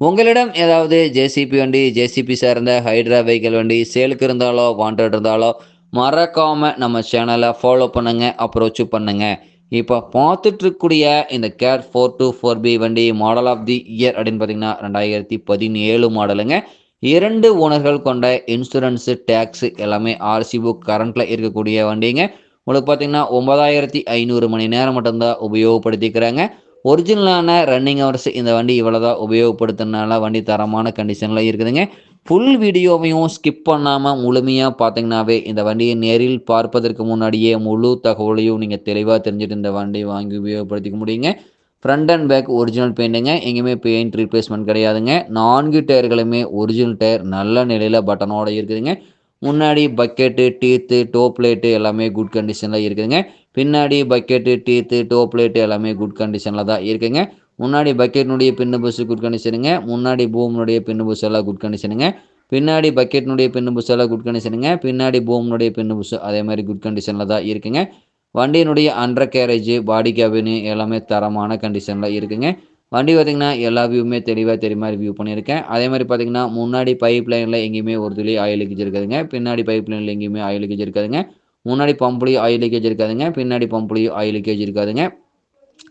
உங்களிடம் ஏதாவது ஜேசிபி வண்டி ஜேசிபி சார்ந்த ஹைட்ரா வெஹிக்கிள் வண்டி சேலுக்கு இருந்தாலோ வாண்டட் இருந்தாலோ மறக்காமல் நம்ம சேனலை ஃபாலோ பண்ணுங்க அப்ரோச் பண்ணுங்க. இப்போ பார்த்துட்ருக்கூடிய இந்த Cat four two four B வண்டி மாடல் ஆஃப் தி இயர் அப்படின்னு பார்த்தீங்கன்னா ரெண்டாயிரத்தி பதினேழு மாடலுங்க இரண்டு ஓனர்கள் கொண்ட இன்சூரன்ஸு டேக்ஸு எல்லாமே ஆர்சி புக் கரண்ட்டில் இருக்கக்கூடிய வண்டிங்க. உங்களுக்கு பார்த்தீங்கன்னா ஒன்பதாயிரத்தி ஐநூறு மணி நேரம் மட்டும்தான் உபயோகப்படுத்திக்கிறாங்க. ஒரிஜினலான ரன்னிங் ஹவர்ஸ் இந்த வண்டி இவ்வளோதான் உபயோகப்படுத்தினால உபயோகப்படுத்துறதுனால வண்டி தரமான கண்டிஷனில் இருக்குதுங்க. ஃபுல் வீடியோவையும் ஸ்கிப் பண்ணாமல் முழுமையாக பார்த்தீங்கன்னாவே இந்த வண்டியை நேரில் பார்ப்பதற்கு முன்னாடியே முழு தகவலையும் நீங்கள் தெளிவாக தெரிஞ்சுட்டு இந்த வண்டியை வாங்கி உபயோகப்படுத்திக்க முடியுங்க. ஃப்ரண்ட் அண்ட் பேக் ஒரிஜினல் பெயிண்ட்டுங்க எங்கேயுமே பெயிண்ட் ரீப்ளேஸ்மெண்ட் கிடையாதுங்க. நான்கு டயர்களுமே ஒரிஜினல் டயர் நல்ல நிலையில் பட்டனோட இருக்குதுங்க. முன்னாடி பக்கெட்டு டீத்து டோப்லேட்டு எல்லாமே குட் கண்டிஷனில் இருக்குதுங்க. பின்னாடி பக்கெட்டு டீத்து டோப்லேட்டு எல்லாமே குட் கண்டிஷனில் தான் இருக்குங்க. முன்னாடி பக்கெட்னுடைய பின்னு பஸ் குட் கண்டிஷனுங்க முன்னாடி பூம்னுடைய பின்னு பஸ் எல்லாம் குட் கண்டிஷனுங்க பின்னாடி பக்கெட்னுடைய பின்னு புஸ் எல்லாம் குட் கண்டிஷனுங்க பின்னாடி பூம்னுடைய பின்னு புஸ் அதே மாதிரி குட் கண்டிஷனில் தான் இருக்குங்க. வண்டியினுடைய அண்டர் கேரேஜ் பாடி கேபின் எல்லாமே தரமான கண்டிஷனில் இருக்குங்க. வண்டி பார்த்திங்கன்னா எல்லா வியூவுமே தெளிவாக தெரிய மாதிரி வியூ பண்ணியிருக்கேன். அதே மாதிரி பார்த்திங்கன்னா முன்னாடி பைப் லைனில் எங்கேயுமே ஒரு துளி ஆயில் லீக்கேஜ் இருக்காதுங்க. பின்னாடி பைப் லைனில் எங்கேயுமே ஆயில் லீக்கேஜ் இருக்காதுங்க. முன்னாடி பம்புலையும் ஆயில் லீக்கேஜ் இருக்காதுங்க. பின்னாடி பம்புலையும் ஆயில் லீக்கேஜ் இருக்காதுங்க.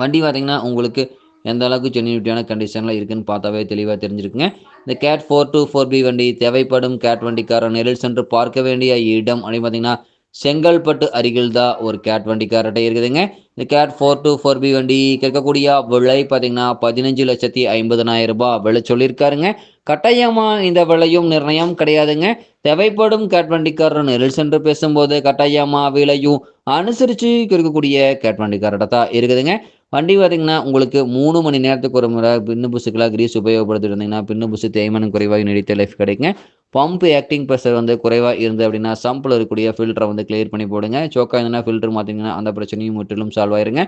வண்டி பார்த்திங்கன்னா உங்களுக்கு எந்த அளவுக்கு ஜென்யூனிட்டியான கண்டிஷனில் இருக்குன்னு பார்த்தாவே தெளிவாக தெரிஞ்சிருக்குங்க. இந்த Cat four two four B வண்டி தேவைப்படும் கேட் வண்டிக்காரன் நெரில் சென்று பார்க்க வேண்டிய இடம் அப்படின்னு பார்த்தீங்கன்னா செங்கல்பட்டு அருகில் தான் ஒரு கேட் வண்டிக்காரர்கிட்ட இருக்குதுங்க. இந்த Cat four two four B வண்டி கேட்கக்கூடிய விலை பார்த்தீங்கன்னா பதினஞ்சு லட்சத்தி ஐம்பதனாயிரம் ரூபாய் விலை சொல்லியிருக்காருங்க. கட்டாயமாக இந்த விலையும் நிர்ணயம் கிடையாதுங்க. தேவைப்படும் கேட் வண்டிக்காரர் நெரில் சென்று பேசும்போது கட்டாயமாக விலையும் அனுசரித்து இருக்கக்கூடிய கேட் வண்டிக்காரர்கிட்ட தான் இருக்குதுங்க. வண்டி பார்த்தீங்கன்னா உங்களுக்கு மூணு மணி நேரத்துக்கு ஒரு முறை பின்னு புசுக்கெல்லாம் கிரீஸ் உபயோகப்படுத்திட்டு இருந்தீங்கன்னா பின்னு புசு தேய்மானம் குறைவாக நீடித்த லைஃப் கிடைக்குங்க. பம்ப் ஆக்டிங் ப்ரெஷர் வந்து குறைவாக இருந்து அப்படின்னா சம்பில் இருக்கக்கூடிய ஃபில்டரை வந்து கிளியர் பண்ணி போடுங்க. சோக்கா இருந்ததுன்னா ஃபில்டர் மாற்றிங்கன்னா அந்த பிரச்சனையும் முற்றிலும் சால்வ் ஆயிருங்க.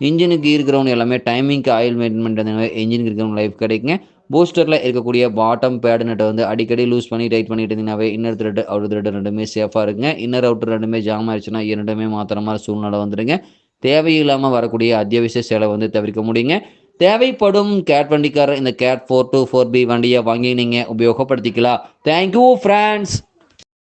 இன்ஜினுக்கு இருக்கிறவங்க எல்லாமே டைமிங்க்கு ஆயில் மெயின்டைன் பண்ணுறது இன்ஜினுக்கு இருக்கிறவங்க லைஃப் கிடைக்குங்க. பூஸ்டரில் இருக்கக்கூடிய பாட்டம் பேடு நட்டை வந்து அடிக்கடி லூஸ் பண்ணி டைட் பண்ணிட்டு இருந்தீங்கன்னாவே இன்னர் த்ரெட் அவுட் த்ரெட் ரெண்டுமே சேஃபாக இருக்குங்க. இன்னர் அவுட்டர் ரெண்டுமே ஜாம் ஆயிடுச்சுன்னா இரண்டுமே மாத்திரமாக சூழ்நிலை வந்துடுங்க. தேவையில்லாமல் வரக்கூடிய அத்தியாவசிய செலவை வந்து தவிர்க்க முடியுங்க. தேவைப்படும் கேட் வண்டிக்காரர் இந்த Cat four two four B வண்டியை வாங்கி நீங்கள் உபயோகப்படுத்திக்கலாம். Thank you friends